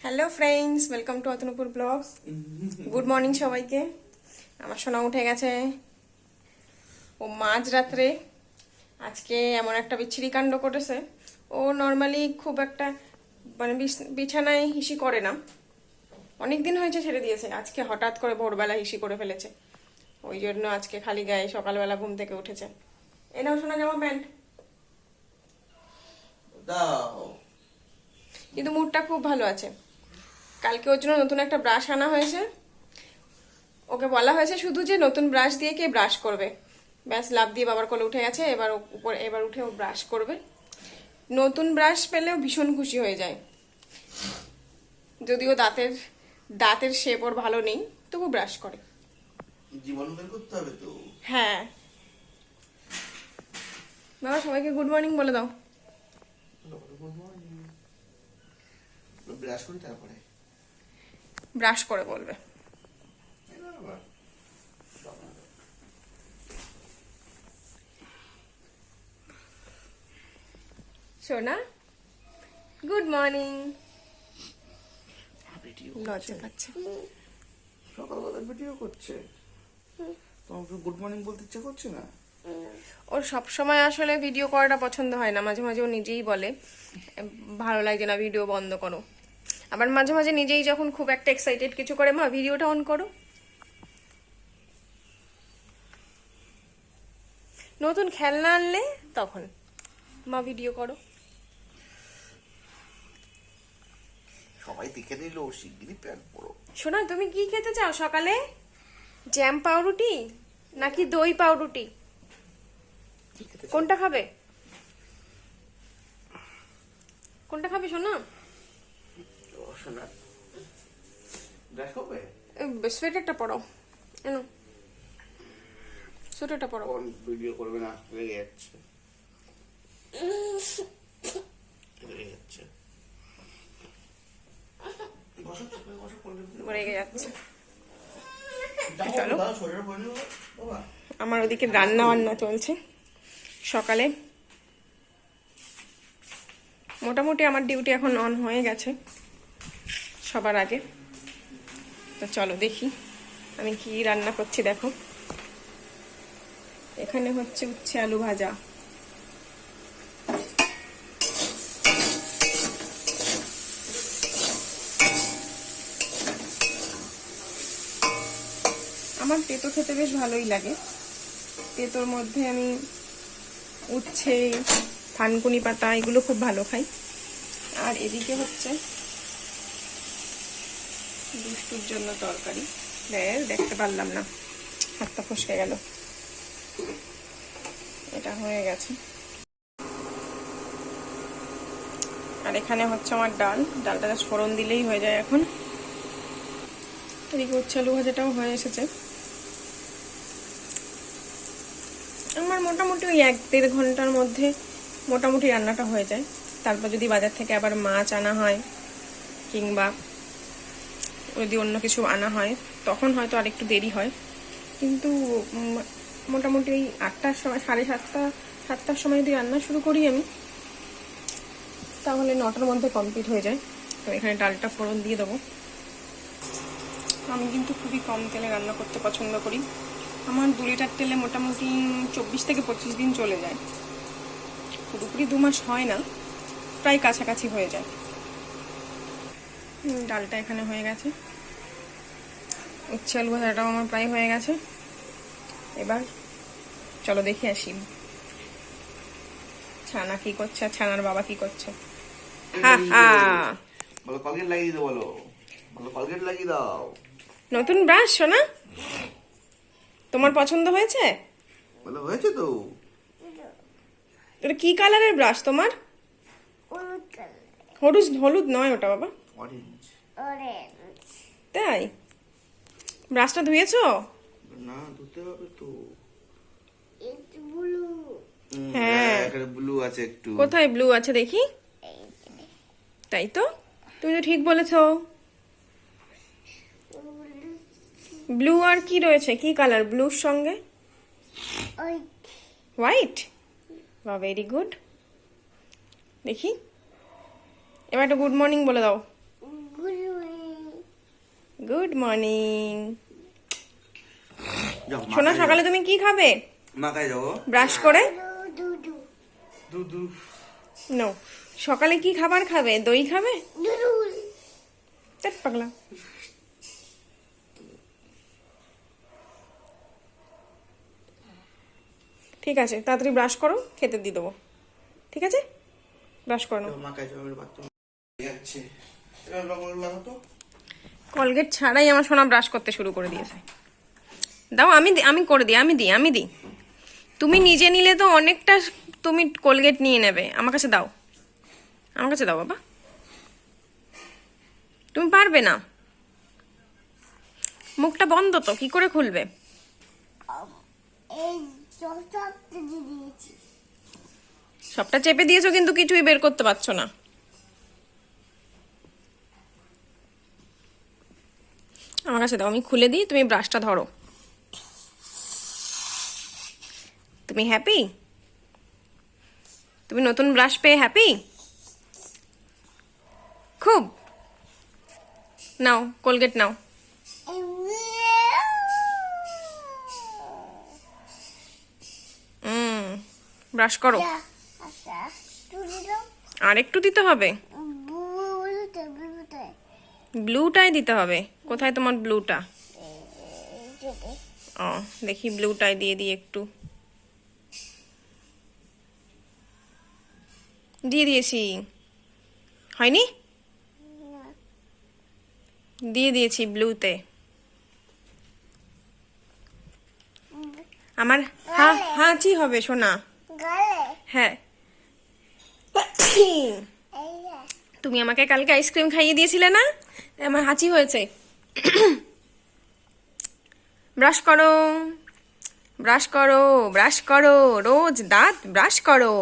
Hello friends welcome to Atanupur blogs good morning সবাইকে। আমার সোনা উঠে গেছে। ও মাঝ রাত্রে আজকে এমন একটা বিচ্ছিরি কাণ্ড করেছে ও নর্মালি খুব একটা মানে বিছ- বিছানায় হিসি করে না। অনেক দিন হয়েছে ছেড়ে দিয়েছে। আজকে হঠাৎ করে ভোরবেলা হিসি করে ফেলেছে। ওই জন্য আজকে খালি গায়ে সকালবেলা ঘুম থেকে উঠেছে। এ নাও শোনা জামা প্যান্ট। কিন্তু মুডটা খুব ভালো আছে। কালকে ওর জন্য নতুন একটা ব্রাশ আনা হয়েছে। ওকে বলা হয়েছে শুধু যে নতুন ব্রাশ দিয়ে কে ব্রাশ করবে। ব্যাস লাভ দিয়ে বাবার কোলে উঠে গেছে এবার ও উপর এবার উঠে ও ব্রাশ করবে। নতুন ব্রাশ পেলেও ভীষণ খুশি হয়ে যায়। যদিও দাঁতের দাঁতের শেপ ওর ভালো নেই তবু ব্রাশ করে। করতে হবে তো। হ্যাঁ। বাবা সবাইকে গুড মর্নিং বলে দাও। ব্রাশ করি তারপরে। ব্রাশ করে বলবে। সোনা গুড মর্নিং ভিডিও লজ্জা পাচ্ছে। সকালবেলা ভিডিও করছে। গুড মর্নিং বলতে ইচ্ছা করছে না? ওর সব সময় আসলে ভিডিও করাটা পছন্দ হয় না মাঝে মাঝে ও নিজেই বলে ভালো লাগে না ভিডিও বন্ধ করো। আবার মাঝে মাঝে নিজেই যখন খুব একটা এক্সাইটেড কিছু করে মা ভিডিওটা অন করো। নতুন খেলনা আনলে তখন মা ভিডিও করো। সবাই দেখে নিল শিগগিরই প্যান্ট পরো। শোনা তুমি কি খেতে চাও সকালে? জ্যাম পাউরুটি নাকি দই পাউরুটি? কোনটা খাবে? কোনটা খাবে শোনা ব্রাশ করবে সোয়েটারটা এনো ভিডিও করবে না? লেগে যাচ্ছে। লেগে যাচ্ছে। রেগে যাচ্ছে। চলো। আমার ওদিকে রান্না বান্না চলছে। সকালে মোটামুটি আমার ডিউটি এখন অন হয়ে গেছে। সবার আগে। তো চলো দেখি, আমি কি রান্না করছি দেখো। এখানে হচ্ছে উচ্ছে আলু ভাজা। আমার তেতো খেতে বেশ ভালোই লাগে। তেতোর মধ্যে আমি উচ্ছে, থানকুনি পাতা, এগুলো খুব ভালো খাই। আর এদিকে হচ্ছে দুষ্টুর জন্য তরকারি। দেখতে পারলাম না। হাতটা ফসকে গেল। এটা হয়ে গেছে। আর এখানে হচ্ছে আমার ডাল। ডালটা জাস্ট ফোড়ন দিলেই হয়ে যায় এখন। এদিকে উচ্ছে আলু ভাজাটাও হয়ে এসেছে। আমার মোটামুটি ওই এক দেড় ঘণ্টার মধ্যে মোটামুটি রান্নাটা হয়ে যায়। তারপর যদি বাজার থেকে আবার মাছ আনা হয়, কিংবা যদি অন্য কিছু আনা হয়, তখন হয়তো আর একটু দেরি হয়। কিন্তু মোটামুটি ওই আটটার সময়, সাড়ে সাতটা, সাতটার সময় যদি রান্না শুরু করি আমি, তাহলে নটার মধ্যে কমপ্লিট হয়ে যায়। তো এখানে ডালটা ফোড়ন দিয়ে দেবো। আমি কিন্তু খুবই কম তেলে রান্না করতে পছন্দ করি। আমার দু লিটার তেলে মোটামুটি চব্বিশ থেকে পঁচিশ দিন চলে যায়। পুরোপুরি দু মাস হয় না, প্রায় কাছাকাছি হয়ে যায়। ডালটা এখানে হয়ে গেছে। উচ্ছে আলু ভাজাটাও আমার প্রায় হয়ে গেছে। এবার চলো দেখে আসি। ছানা কি করছে আর ছানার বাবা কি করছে? হা হা। বলো কলগেট লাগিয়ে দাও বলো। বলো কলগেট লাগিয়ে দাও। নতুন ব্রাশ শোনা তোমার পছন্দ হয়েছে? বলো হয়েছে তো। এটা কি কালারের ব্রাশ তোমার? হলুদ হলুদ নয় ওটা বাবা। অরেঞ্জ তাই? ব্রাশটা ধুয়েছো? না ধুতে হবে তো। হ্যাঁ। এখানে ব্লু আছে একটু। কোথায় ব্লু আছে দেখি? তাই তো? তুমি তো ঠিক বলেছ। ব্লু আর কি রয়েছে? কি কালার ব্লুর সঙ্গে? হোয়াইট বা ভেরি গুড দেখি। এবার একটা গুড মর্নিং বলে দাও। গুড মর্নিং সোনা সকালে তুমি কি খাবে? মাকায় যাব। ব্রাশ করে? নো সকালে কি খাবার খাবে? দই খাবে? পাগলা। ঠিক আছে তাড়াতাড়ি ব্রাশ করো খেতে দিয়ে দেবো। ঠিক আছে? ব্রাশ করে। নাও মাকায় যাব বাথরুম যাচ্ছে। এবার লবণ লাগাতো কলগেট ছাড়াই আমার সোনা ব্রাশ করতে শুরু করে দিয়েছে। দাও আমি আমি করে দিই আমি দিই আমি দিই। তুমি নিজে নিলে তো অনেকটা তুমি কোলগেট নিয়ে নেবে। আমার কাছে দাও। আমার কাছে দাও বাবা। তুমি পারবে না। মুখটা বন্ধ তো কি করে খুলবে? সবটা চেপে দিয়েছ কিন্তু কিছুই বের করতে পারছ না। আমার কাছে দাও আমি খুলে দিই তুমি ব্রাশটা ধরো। তুমি হ্যাপি তুমি নতুন ব্রাশ পেয়ে হ্যাপি খুব। নাও কোলগেট নাও। ব্রাশ করো। আর একটু দিতে হবে। ব্লুটাই দিতে হবে। কোথায় তোমার ব্লুটা ও দেখি ব্লুটাই দিয়ে দিই একটু। দিয়ে দিয়েছি। হয়নি? দিয়ে দিয়েছি ব্লুতে আমার হা হাঁচি হবে গালে। হ্যাঁ। তুমি আমাকে কালকে আইসক্রিম খাইয়ে দিয়েছিলে না? আমার হাঁচি হয়েছে। ব্রাশ করো। ব্রাশ করো ব্রাশ করো, রোজ দাঁত ব্রাশ করো।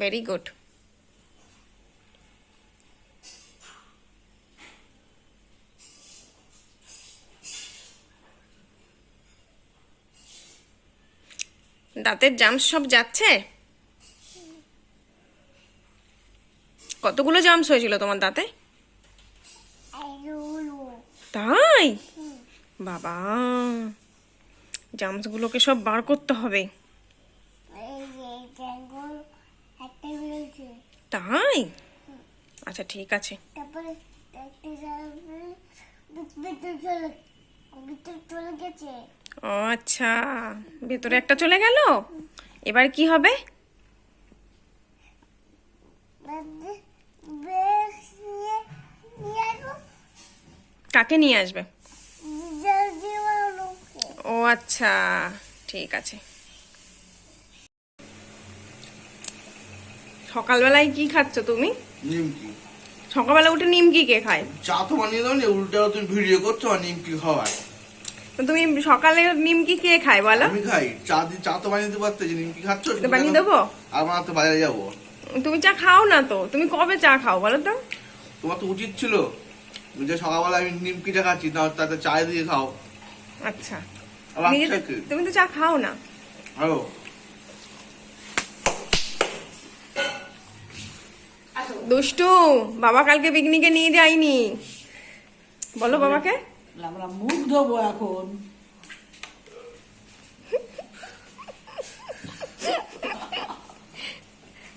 ভেরি গুড দাঁতের জাম সব যাচ্ছে? কতগুলো জামস হয়েছিল তোমার দাঁতে? তাই? বাবা জামসগুলোকে সব বার করতে হবে। তাই? আচ্ছা ঠিক আছে। ও আচ্ছা ভেতরে একটা চলে গেল? এবার কি হবে? কাকে নিয়ে আসবে? ও আচ্ছা ঠিক আছে। সকালবেলায় কি খাচ্ছ তুমি? নিমকি। সকালবেলা উঠে নিমকি কে খায়? চা তো বানিয়ে দাও নি উল্টা তুমি ভিডিও করছ আর নিমকি খাওয়ার তুমি সকালে নিমকি কে খায় বলো? আমি খাই। চা দি চা তো বানিয়ে দিতে পারতে যে নিমকি খাচ্ছ বানিয়ে দেবো? আমার তো বাজারে যাব। তুমি চা খাও না তো তুমি কবে চা খাও বলো তো? তোমার তো উচিত ছিল যে সকালবেলা আমি নিমকি চা খাচ্ছি না তাতে চা দিয়ে খাও। আচ্ছা। বাচ্চাকে তুমি তো চা খাও না। হ্যালো দুষ্টু বাবা কালকে পিকনিকে নিয়ে যায়নি। বলো বাবাকে। আমরা মুখ ধোবো এখন।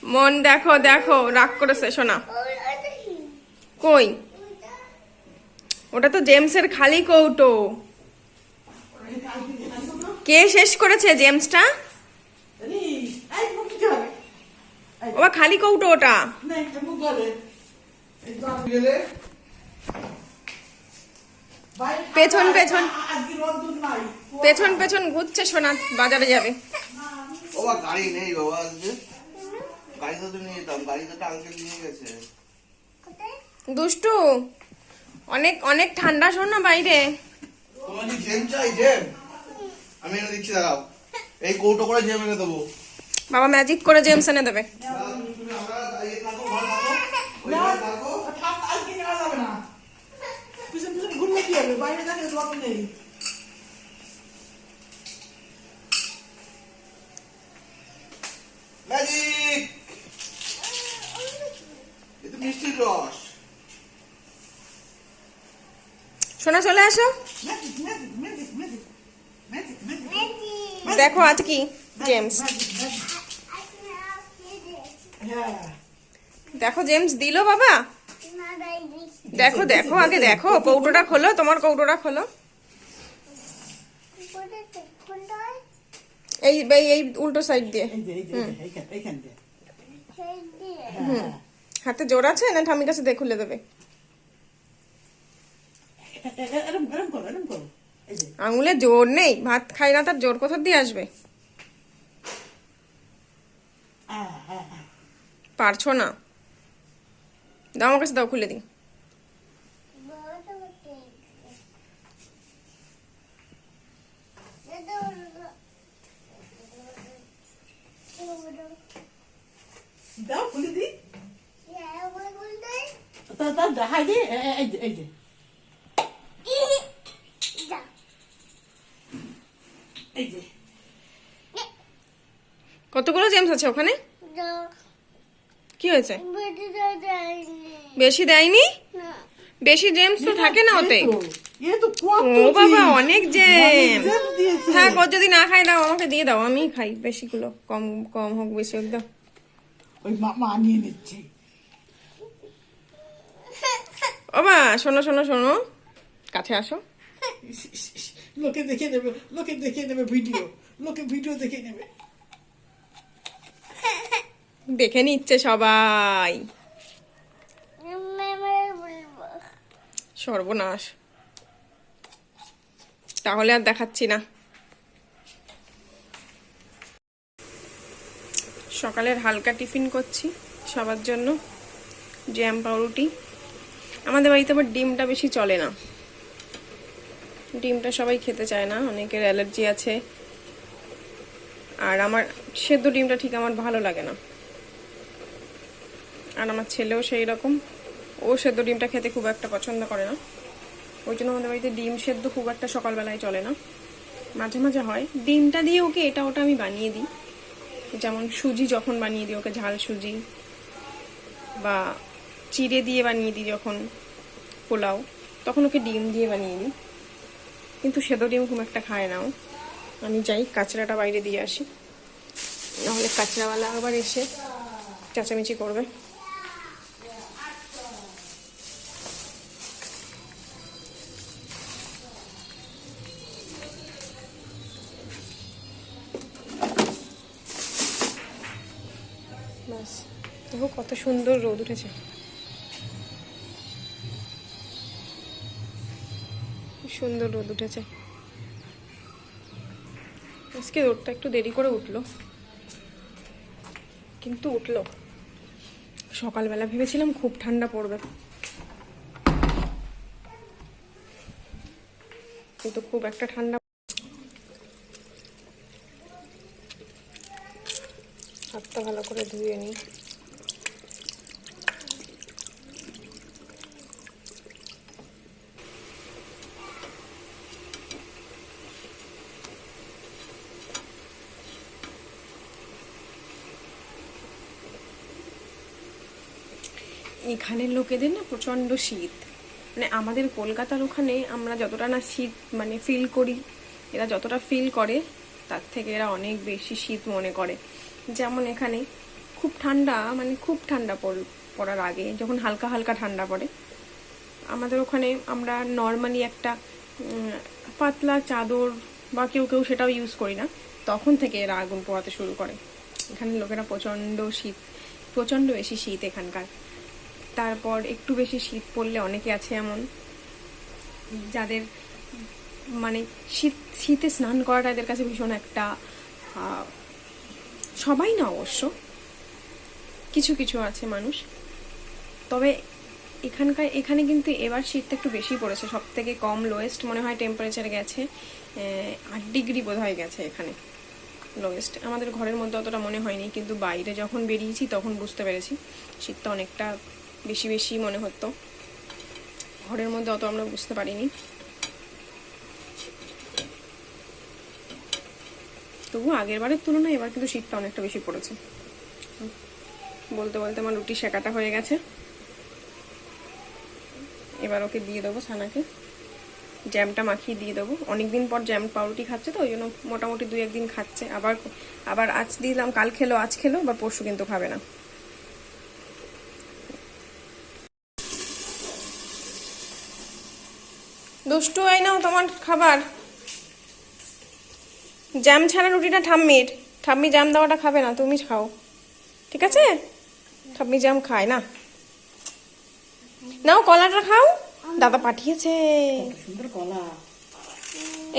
মন দেখো দেখো রাগ করেছে শোনা। কই? ওটা তো জেমসের খালি কৌটো। কে শেষ করেছে জেমসটা। ওবা খালি কৌটো ওটা। পেছন, পেছন। পেছন পেছন ঘুরছে সোনা বাজারে যাবে। গাড়ি নেই বাবা আজকে। গাড়িতে তো নিয়ে যেতাম গাড়িতে তো আঙ্কেল নিয়ে গেছে। দুষ্টু অনেক অনেক ঠান্ডা শোন না বাইরে তোমার কি জেম চাই জেম আমি এনে দিচ্ছি দাঁড়াও এই কৌটো করে জেম এনে দেবো বাবা ম্যাজিক করে জেমস এনে দেবে তুমি আমরা দাঁড়িয়ে থাকো ঘর থাকো ওই ঘরে থাকো ঠান্ডা আজকে নেওয়া যাবে না। পিছন পিছন ঘুরলে কি হবে? বাইরে দেখে রোদ নেই। ম্যাজিক সোনা চলে আসো। দেখো আজ কি জেমস দেখো জেমস দিল বাবা। দেখো দেখো আগে দেখো কৌটোটা খোলো তোমার কৌটোটা খোলো। এই এই এই উল্টো সাইড দিয়ে। হাতে জোর আছে না ঠামির কাছে দেখুলে দেবে এ- এ- এ- এরম এরম করো এরম করো এই যে আঙুলে জোর নেই ভাত খাই না তার জোর কোথা দিয়ে আসবে? হ্যাঁ হ্যাঁ হ্যাঁ পারছ না। দাও আমার কাছে দাও খুলে দিই। দাও খুলে দি Yeah, what was that? তা তা দেখাই দি এই যে এই যে Yeah. এই যে। কতগুলো জেমস আছে ওখানে? কি হয়েছে? বেশি দেয়নি। বেশি জেমস তো থাকে না ওতে ও বাবা অনেক অনেক জেম জেম থাক ও যদি না খাই দাও আমাকে দিয়ে দাও। আমি খাই বেশিগুলো। কম কম হোক বেশি হোক দাও। ওই মামা নিয়ে নিচ্ছে। ও বা শোনো শোনো শোনো। কাছে আসো। লোকে দেখে নেবে লোকে দেখে নেবে ভিডিও লোকে ভিডিও দেখে নেবে দেখে নিচ্ছে সবাই। সর্বনাশ। তাহলে আর দেখাচ্ছি না। সকালের হালকা টিফিন করছি সবার জন্য। জ্যাম পাউরুটি। আমাদের বাড়িতে আবার ডিমটা বেশি চলে না। ডিমটা সবাই খেতে চায় না, অনেকের অ্যালার্জি আছে। আর আমার সেদ্ধ ডিমটা ঠিক আমার ভালো লাগে না। আর আমার ছেলেও সেই রকম। ও সেদ্ধ ডিমটা খেতে খুব একটা পছন্দ করে না। ওই জন্য আমাদের বাড়িতে ডিম সেদ্ধ খুব একটা সকালবেলায় চলে না। মাঝে মাঝে হয়। ডিমটা দিয়ে ওকে এটা ওটা আমি বানিয়ে দিই। যেমন সুজি যখন বানিয়ে দিই, ওকে ঝাল সুজি বা চিড়ে দিয়ে বানিয়ে দিই যখন পোলাও, তখন ওকে ডিম দিয়ে বানিয়ে দিই। কিন্তু সেদ্ধ ডিম খুব একটা খায় নাও আমি যাই কাঁচড়াটা বাইরে দিয়ে আসি। নাহলে কাঁচড়াওয়ালা আবার এসে চেঁচামেচি করবে। ব্যাস কত সুন্দর রোদ উঠেছে। সুন্দর রোদ উঠেছে। আজকে রোদটা একটু দেরি করে উঠল। কিন্তু উঠল। সকালবেলা ভেবেছিলাম খুব ঠান্ডা পড়বে। কিন্তু খুব একটা ঠান্ডা হাতটা ভালো করে ধুয়ে নিই। এখানের লোকেদের না প্রচণ্ড শীত। মানে আমাদের কলকাতার ওখানে আমরা যতটা না শীত মানে ফিল করি, এরা যতটা ফিল করে, তার থেকে এরা অনেক বেশি শীত মনে করে। যেমন এখানে খুব ঠান্ডা মানে খুব ঠান্ডা পড়- পড়ার আগে, যখন হালকা হালকা ঠান্ডা পড়ে, আমাদের ওখানে আমরা নর্মালি একটা পাতলা চাদর বা কেউ কেউ সেটাও ইউজ করি না, তখন থেকে এরা আগুন পোড়াতে শুরু করে। এখানে লোকেরা প্রচণ্ড শীত, প্রচণ্ড বেশি শীত এখানকার। তারপর একটু বেশি শীত পড়লে অনেকে আছে এমন, যাদের মানে শীত, শীতে স্নান করাটা এদের কাছে ভীষণ একটা সবাই না অবশ্য, কিছু কিছু আছে মানুষ। তবে এখানকার, এখানে কিন্তু এবার শীতটা একটু বেশি পড়েছে সব থেকে কম লোয়েস্ট মনে হয় টেম্পারেচার গেছে আট ডিগ্রি বোধ হয় গেছে এখানে লোয়েস্ট আমাদের ঘরের মধ্যে অতটা মনে হয়নি, কিন্তু বাইরে যখন বেরিয়েছি তখন বুঝতে পেরেছি, শীতটা অনেকটা বেশি বেশি মনে হতো। ঘরের মধ্যে অত আমরা বুঝতে পারিনি। তবু আগের বারের তুলনায় এবার কিন্তু শীতটা অনেকটা বেশি পড়েছে। বলতে বলতে আমার রুটি শেখাটা হয়ে গেছে। এবার ওকে দিয়ে দেবো ছানাকে। জ্যামটা মাখিয়ে দিয়ে দেবো। অনেকদিন পর জ্যাম পাউরুটি খাচ্ছে তো, ওই জন্য মোটামুটি দু একদিন খাচ্ছে। আবার আবার আজ দিলাম, কাল খেলো, আজ খেলো, বা পরশু কিন্তু খাবে না। দুষ্টু এই নাও তোমার খাবার। জ্যাম ছাড়া রুটিটা ঠাম্মির ঠাম্মি জ্যাম দেওয়াটা খাবে না, তুমি খাও। ঠিক আছে? ঠাম্মি জ্যাম খায় না। নাও কলাটা খাও। দাদা পাঠিয়েছে।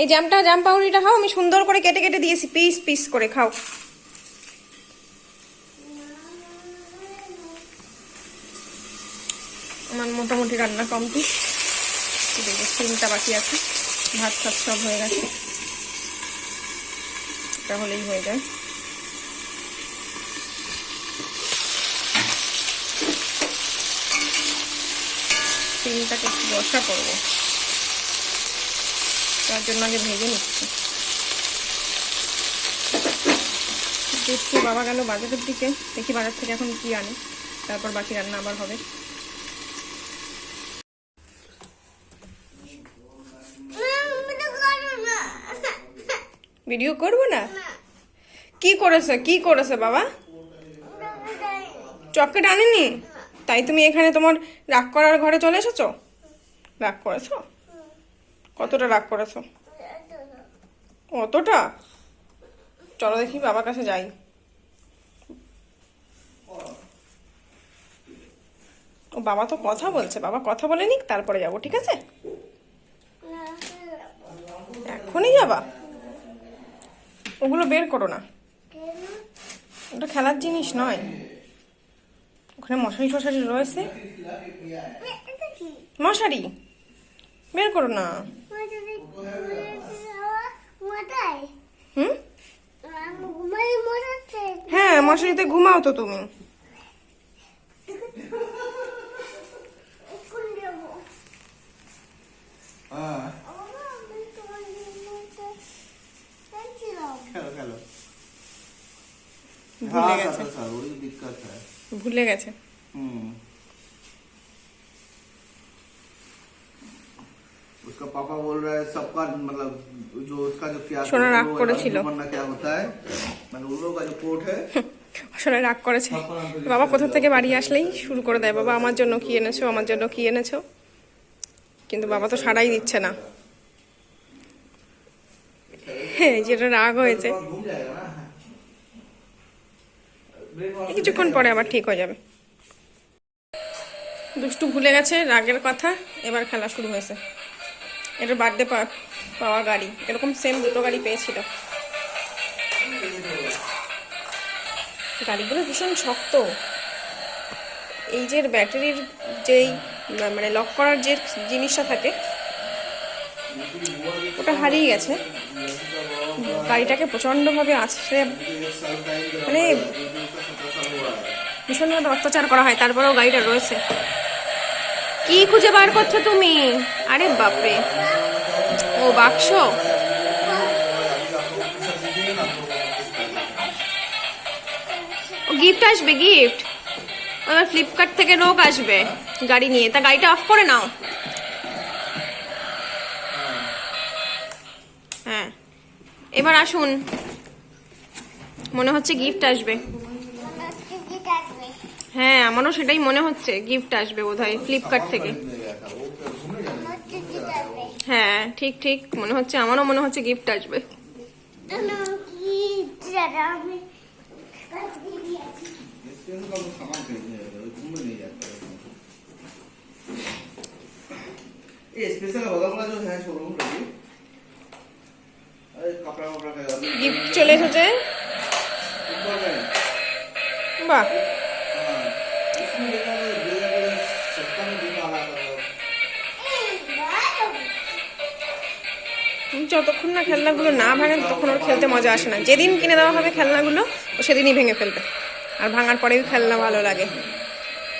এই জ্যামটা, জ্যাম পাউরিটা খাও, আমি সুন্দর করে কেটে কেটে দিয়েছি, পিস পিস করে খাও। আমার মোটামুটি রান্না কমপ্লিট। দেখো সিমটা বাকি আছে। ভাত ফাত সব হয়ে গেছে। এটা হলেই হয়ে যায়। সিমটাকে একটু বসা করব। তার জন্য আগে ভেজে নিচ্ছি। দেখছি বাবা গেল বাজারের দিকে। দেখি বাজার থেকে এখন কি আনে। তারপর বাকি রান্না আবার হবে। ভিডিও করব না? কি করেছে? কি করেছে বাবা? চকলেট আনেনি? তাই তুমি এখানে তোমার রাগ করার ঘরে চলে এসেছ? রাগ করেছ? কতটা রাগ করেছ? অতটা? চলো দেখি বাবার কাছে যাই। ও বাবা তো কথা বলছে। বাবা কথা বলে নিক, তারপরে যাব, ঠিক আছে? এখনই যাবা? ওগুলো বের করো না। ওটা খেলার জিনিস নয়। ওখানে মশারি টশারি রয়েছে। মশারি? বের করো না। হুম? হ্যাঁ মশারিতে ঘুমাও তো তুমি। হ্যাঁ খেলো খেলো ভুলে हाँ, গেছে सर, सर, वही दिक्कत है ভুলে গেছে हम्म उसका पापा बोल रहा है सबका मतलब जो उसका जो क्या সোনা রাগ वो করেছিল। बनना क्या होता है मतलब उन लोगों का जो कोट है আসলে রাগ করেছে বাবা কোথা থেকে বাড়ি আসলেই শুরু করে দেয় বাবা আমার জন্য কি এনেছো আমার জন্য কি এনেছো কিন্তু বাবা তো সাড়াই দিচ্ছে না হ্যাঁ যেটা রাগ হয়েছে। কিছুক্ষণ পরে আবার ঠিক হয়ে যাবে। দুষ্টু ভুলে গেছে রাগের কথা, এবার খেলা শুরু হয়েছে। এটা বার্থডে পাওয়া গাড়ি, এরকম সেম দুটো গাড়ি পেয়েছিল। গাড়িগুলো ভীষণ শক্ত। এই যে ব্যাটারির যেই মানে লক করার যে জিনিসটা থাকে, ওটা হারিয়ে গেছে। গাড়িটাকে প্রচণ্ডভাবে আছড়ে মানে ভীষণভাবে অত্যাচার করা হয়, তারপরেও গাড়িটা রয়েছে। কি খুঁজে বার করছ তুমি? আরে বাপরে। ও বাক্স? গিফট আসবে গিফট এবার ফ্লিপকার্ট থেকে লোক আসবে গাড়ি নিয়ে। তা গাড়িটা অফ করে নাও। এবার আসুন মনে হচ্ছে গিফট আসবে হ্যাঁ আমারও সেটাই মনে হচ্ছে গিফট আসবে বোধহয় ফ্লিপকার্ট থেকে হ্যাঁ ঠিক ঠিক মনে হচ্ছে আমারও মনে হচ্ছে গিফট আসবে আমি इसके अंदर तो सामान खरीदने जाएगा घूमने नहीं जाता है ये स्पेशल बदलना जो है शोरूम গিফট চলে এসেছে? বাহ। যতক্ষণ না খেলনাগুলো না ভাঙে তখন ওর খেলতে মজা আসে না। যেদিন কিনে দেওয়া হবে খেলনাগুলো, ও সেদিনই ভেঙে ফেলবে। আর ভাঙার পরেই খেলনা ভালো লাগে।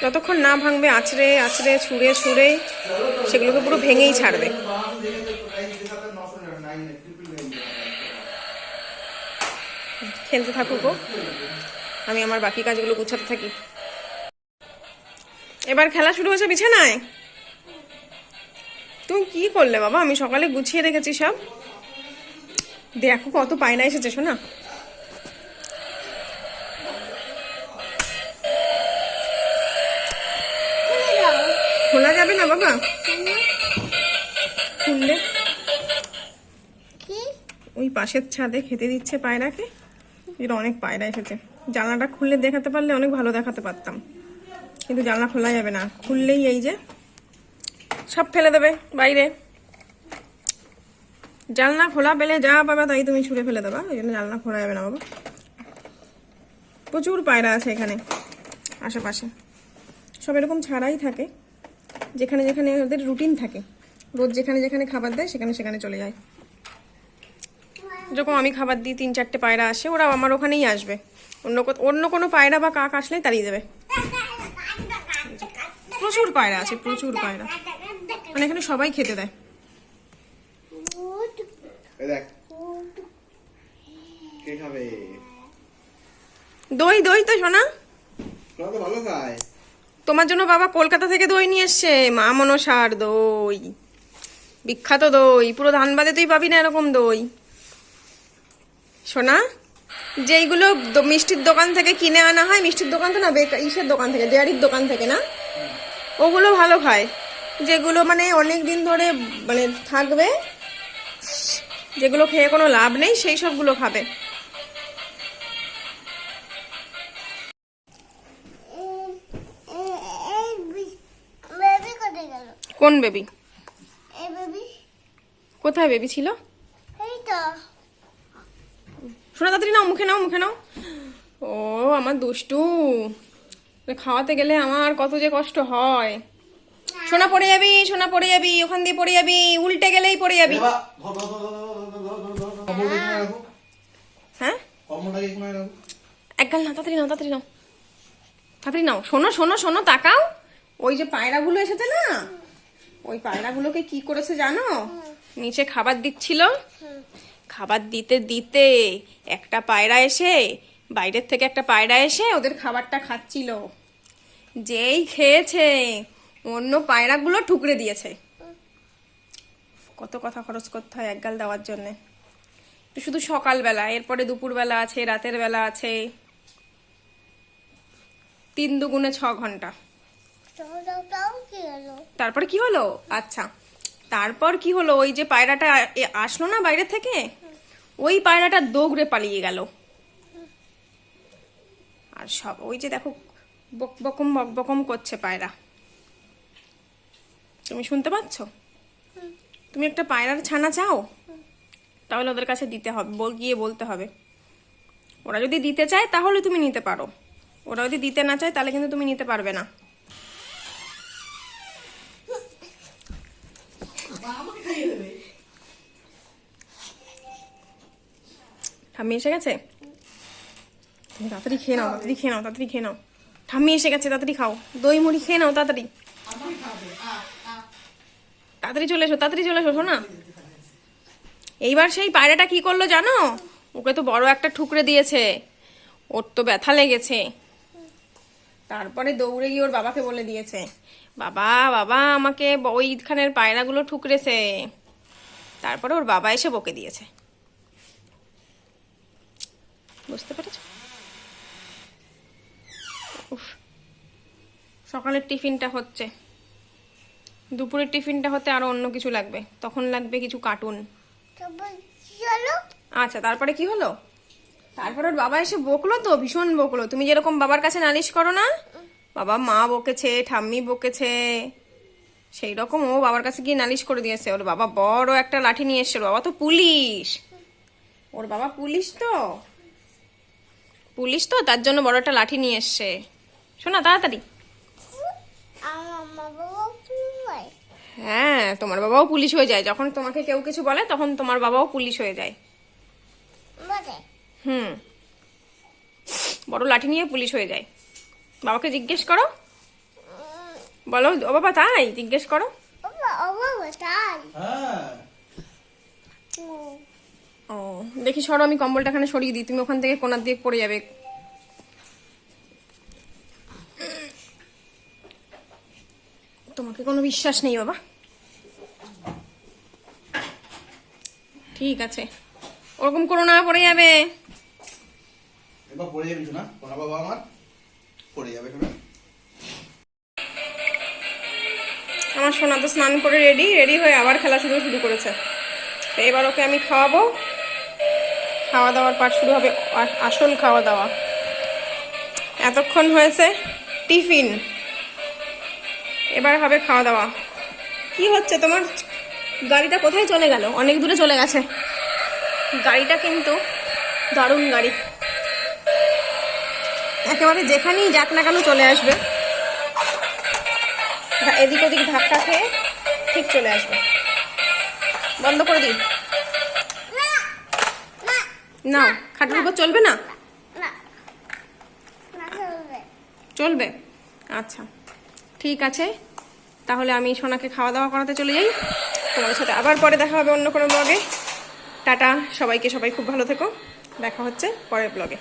যতক্ষণ না ভাঙবে আছড়ে আছড়ে ছুঁড়ে ছুঁড়ে, সেগুলোকে পুরো ভেঙেই ছাড়বে। খেলতে থাকুক আমি আমার বাকি কাজগুলো গুছাতে থাকি। এবার খেলা শুরু হয়েছে বিছানায়? তুমি কি করলে বাবা? আমি সকালে গুছিয়ে রেখেছি সব। দেখো কত পায়না এসেছে শোনা। খোলা যাবে না বাবা? খুললে? কি? ওই পাশের ছাদে খেতে দিচ্ছে পায়রাকে। এর অনেক পায়রা এসেছে। জানলাটা খুললে দেখাতে পারলে অনেক ভালো দেখাতে পারতাম। কিন্তু জানলা খোলা যাবে না। খুললেই এই যে সব ফেলে দেবে বাইরে। জানলা খোলা পেলে যা পাবে তাই তুমি ছুঁড়ে ফেলে দেবা। ওই জন্য জানলা খোলা যাবে না বাবা। প্রচুর পায়রা আছে এখানে, আশেপাশে। সব এরকম ছাড়াই থাকে। যেখানে যেখানে ওদের রুটিন থাকে। রোজ যেখানে যেখানে খাবার দেয়, সেখানে সেখানে চলে যায়। যখন আমি খাবার দিই তিন চারটে পায়রা আসে ওরা আমার ওখানেই আসবে। অন্য অন্য কোনো পায়রা বা কাক আসলেই তাড়িয়ে দেবে। প্রচুর পায়রা আছে প্রচুর পায়রা। মানে এখানে সবাই খেতে দেয়। দই দই তো খায়। তোমার জন্য বাবা কলকাতা থেকে দই নিয়ে এসছে মা মনসার দই। বিখ্যাত দই পুরো ধানবাদে তুই পাবি না এরকম দই। শোনা যেইগুলো মিষ্টির দোকান থেকে কিনে আনা হয় মিষ্টির দোকান তো না ইসের দোকান থেকে ডেয়ারির দোকান থেকে না? ওগুলো ভালো খায় যেগুলো মানে অনেক দিন ধরে মানে থাকবে যেগুলো খেয়ে কোনো লাভ নেই সেই সবগুলো খাবে। কোন বেবি? এই বেবি। কোথায় বেবি ছিল? এই তো। শোনা তাড়াতাড়ি নাও মুখে নাও মুখে নাও। ও আমার দুষ্টু। খাওয়াতে গেলে আমার কত যে কষ্ট হয়। সোনা পড়ে যাবি সোনা পড়ে যাবি ওখান দিয়ে পড়ে যাবি উল্টে গেলেই পড়ে যাবি। হ্যাঁ? এক গাল না তাড়াতাড়ি নাও তাড়াতাড়ি নাও। তাড়াতাড়ি নাও শোনো শোনো শোনো তাকাও। ওই যে পায়রাগুলো এসেছে না? ওই পায়রাগুলোকে কি করেছে জানো? নিচে খাবার দিচ্ছিল। খাবার দিতে দিতে একটা পায়রা এসে, বাইরের থেকে একটা পায়রা এসে ওদের খাবারটা খাচ্ছিল। যেই খেয়েছে, অন্য পায়রাগুলো ঠুকরে দিয়েছে। কত কথা খরচ করতে হয় এক গাল দেওয়ার জন্যে। শুধু সকালবেলা, এরপরে দুপুরবেলা আছে, রাতের বেলা আছে। তিন দুগুণে ছ ঘণ্টা। তারপরে কি হলো? আচ্ছা তারপর কি হলো? ওই যে পায়রাটা আসলো না বাইরে থেকে? ওই পায়রাটা দৌড়ে পালিয়ে গেল। আর সব ওই যে দেখো বক বকম বক বকম করছে পায়রা। তুমি শুনতে পাচ্ছ? তুমি একটা পায়রার ছানা চাও? তাহলে ওদের কাছে দিতে হবে বল গিয়ে বলতে হবে। ওরা যদি দিতে চায় তাহলে তুমি নিতে পারো। ওরা যদি দিতে না চায় তাহলে কিন্তু তুমি নিতে পারবে না আমাকে খাইয়ে দেবে ঠাম্মি এসে গেছে? তাড়াতাড়ি খেয়ে নাও, তাড়াতাড়ি খেয়ে নাও, তাড়াতাড়ি খেয়ে নাও। ঠাম্মি এসে গেছে, তাড়াতাড়ি খাও। দই মুড়ি খেয়ে নাও, তাড়াতাড়ি। তাড়াতাড়ি চলে এসো, তাড়াতাড়ি চলে এসো না। এইবার সেই পায়রাটা কি করল জানো? ওকে তো বড় একটা ঠুকরে দিয়েছে। ওর তো ব্যথা লেগেছে। তারপরে দৌড়ে গিয়ে ওর বাবাকে বলে দিয়েছে, বাবা বাবা, আমাকে ওইখানের পায়রাগুলো ঠুকরেছে। তারপরে ওর বাবা এসে বকে দিয়েছে। বুঝতে পেরেছ? উফ সকালের টিফিনটা হচ্ছে। দুপুরের টিফিনটা হতে আরও অন্য কিছু লাগবে। তখন লাগবে কিছু কার্টুন। আচ্ছা তারপরে কি হলো? তারপর ওর বাবা এসে বকলো তো ভীষণ বকলো। তুমি যেরকম বাবার কাছে নালিশ করো না বাবা মা বকেছে ঠাম্মি বকেছে সেই রকম ও বাবার কাছে গিয়ে নালিশ করে দিয়েছে। ওর বাবা বড় একটা লাঠি নিয়ে এসছে ওর বাবা তো পুলিশ। ওর বাবা পুলিশ তো? পুলিশ তো তার জন্য বড় একটা লাঠি নিয়ে এসছে। শোনা তাড়াতাড়ি। হয় তোমার বাবাও পুলিশ হয়ে যায়। যখন তোমাকে কেউ কিছু বলে তখন তোমার বাবাও পুলিশ হয়ে যায়। হুম। বড় লাঠি নিয়ে পুলিশ হয়ে যায়। বাবাকে জিজ্ঞেস করো। বলো ও বাবা তাই? জিজ্ঞেস করো। ও বাবা তাই? হ্যাঁ। ও দেখি সরো আমি কম্বলটা এখানে সরিয়ে দিই। তুমি ওখান থেকে কোনার দিকে পড়ে যাবে। তোমাকে কোনো বিশ্বাস নেই বাবা। ঠিক আছে। ওরকম করো না পড়ে যাবে। এবার পড়ে যাবি না কোনা বাবা আমার পড়ে যাবে শোনা। আমার সোনা তো স্নান করে রেডি রেডি হয়ে আবার খেলা শুরু শুরু করেছে। তো এবার ওকে আমি খাওয়াবো। খাওয়া দাওয়ার পাঠ শুরু হবে আসল খাওয়া দাওয়া এতক্ষণ হয়েছে টিফিন। এবার হবে খাওয়া দাওয়া কি হচ্ছে তোমার? গাড়িটা কোথায় চলে গেল? অনেক দূরে চলে গেছে। গাড়িটা কিন্তু দারুণ গাড়ি। একেবারে যেখানেই যাক না কেন চলে আসবে। এদিক ওদিক ধাক্কা খেয়ে ঠিক চলে আসবে। বন্ধ করে দিই। না খাটের উপর চলবে না? চলবে? আচ্ছা ঠিক আছে। তাহলে আমি সোনাকে খাওয়া দাওয়া করাতে চলে যাই। তোমাদের সাথে আবার পরে দেখা হবে অন্য কোনো ব্লগে। টাটা সবাইকে সবাই খুব ভালো থেকো। দেখা হচ্ছে পরের ব্লগে।